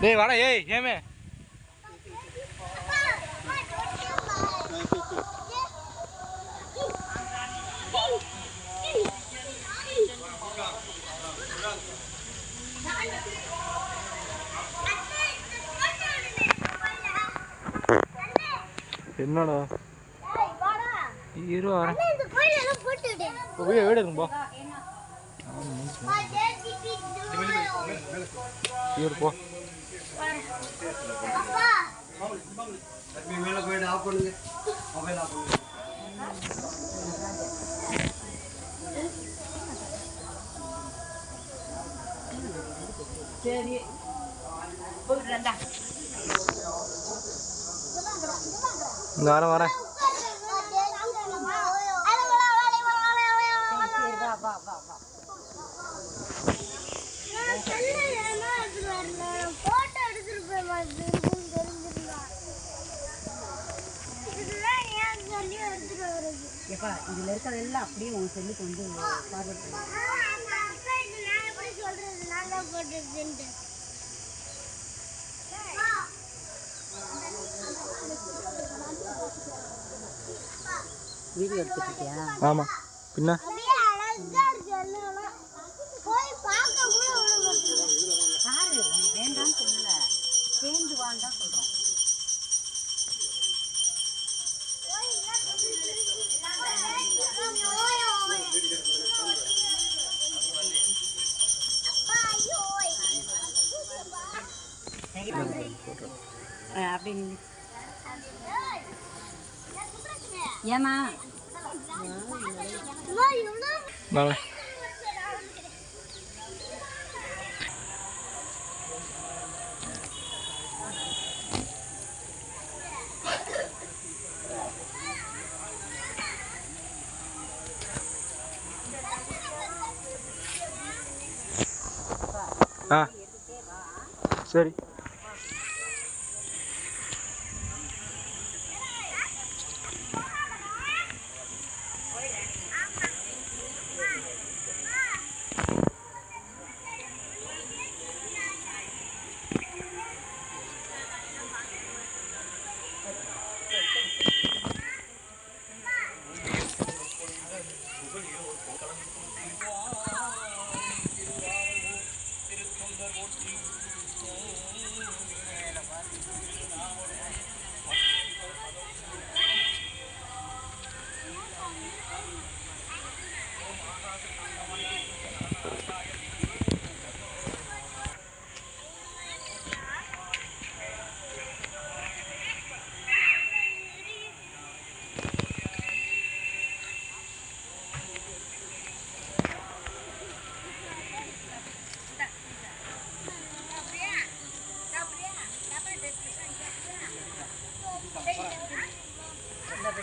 டேய் வாடா ஏய் ஏமே என்னடா இரு வரேன் போ, வீடு வீடு இருக்கும்போ இரு போ மேலே போயிட்டு ஆஃப் பண்ணுங்க மொபைல் ஆஃப் பண்ணுங்க சரி போயிடுறேன்டா இந்த வரேன் எப்பா இதுல இருக்கிறதெல்லாம் அப்படியே உன் செல்லுக்கு வந்து ஃபார்வர்ட் பண்ணு அப்பா இது நான் எப்படி சொல்றது நான் தான் போட்டுருக்குன்ட்டு வீடியோ இருக்கியா ஆமாம் பின்ன வேண்டாம்னு சொல்லல. சேர்ந்து வாண்டா சொல்றோம். Ja, bin. Ja, ya, ma. boleh Ah, sorry.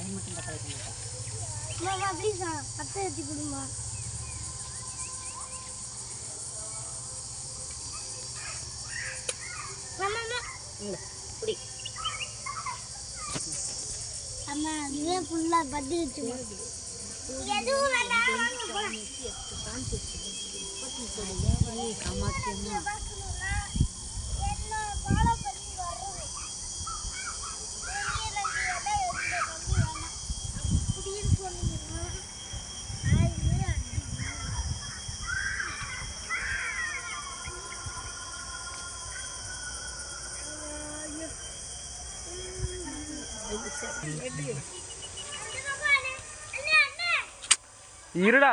அது மட்டும் பற்ற வைக்க மாட்டேன் ப்ளீஸ் பத்து வச்சு கொடுமா குடி. அம்மா அதுவே ஃபுல்லா பத்தி வச்சுக்கோ எதுவும் வேண்டாம் வாங்க போலாம். ഈരടാ.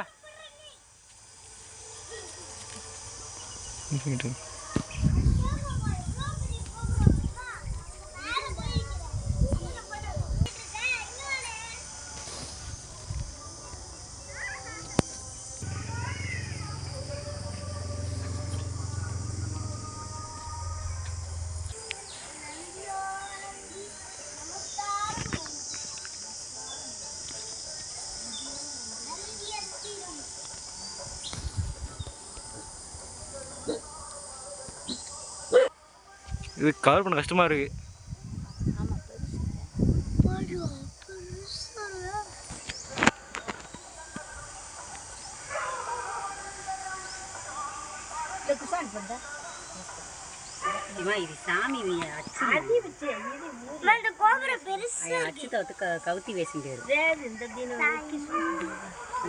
அச்சு இந்த கோபுரம் பெருசு అచ్చు తవ్వుతూ కవితి వేసిండేరు లేదు ఇంత దీని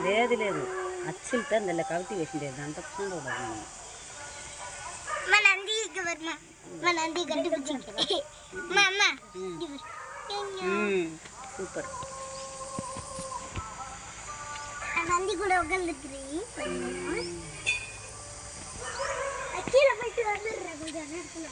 లేదు లేదు అచ్చులతో అందులో కవితి వేసిండేరు దాంతో కూడా ఉండదు మా வருமா அம்மா நன்றி கண்டுபிடிச்சிங்க சூப்பர். நந்தி கூட உட்காந்துக்கிறேன் கீழே போயிட்டு வந்துடுறேன் கொஞ்சம் நேரத்தில்.